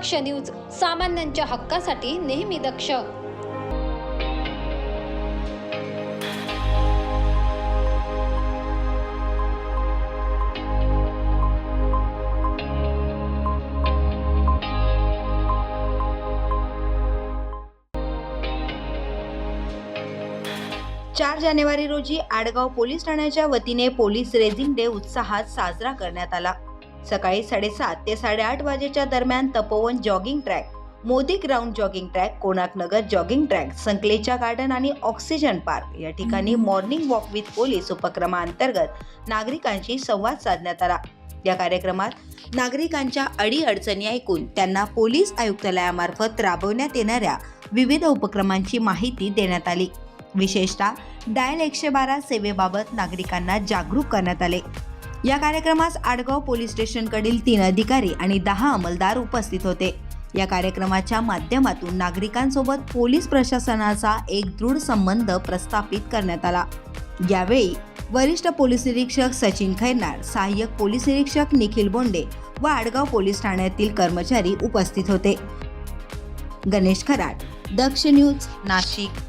दक्ष news सामान्यांच्या हक्कासाठी नेहमी दक्ष. चार जानेवारी रोजी आडगाव पोलीस ठाण्याच्या वतीने पोलीस रेझिंग डे उत्साहात साजरा करण्यात आला. सकाळी साडेसात ते साडेआठ वाजेच्या दरम्यान Tapovan jogging track Modi ground jogging track Konark Nagar jogging track संकलेच्या garden आणि ऑक्सिजन पार्क या ठिकाणी मॉर्निंग वॉक विथ पोलीस उपक्रमाअंतर्गत नागरिकांशी संवाद साधण्यात आला. या कार्यक्रमात नागरिकांच्या अडीअडचणी ऐकून त्यांना पोलीस आयुक्तालयामार्फत राबवण्यात येणाऱ्या विविध उपक्रमांची माहिती देण्यात आली. विशेषतः डायल एकशे बारा सेवेबाबत नागरिकांना जागरूक करण्यात आले. या कार्यक्रमास आडगाव पोलीस स्टेशनकडील तीन अधिकारी आणि दहा अंमलदार उपस्थित होते. या कार्यक्रमाच्या माध्यमातून नागरिकांसोबत पोलीस प्रशासनाचा एक दृढ संबंध प्रस्थापित करण्यात आला. यावेळी वरिष्ठ पोलीस निरीक्षक सचिन खैरनार सहाय्यक पोलीस निरीक्षक निखिल बोंडे व आडगाव पोलीस ठाण्यातील कर्मचारी उपस्थित होते. गणेश खराड दक्ष न्यूज नाशिक.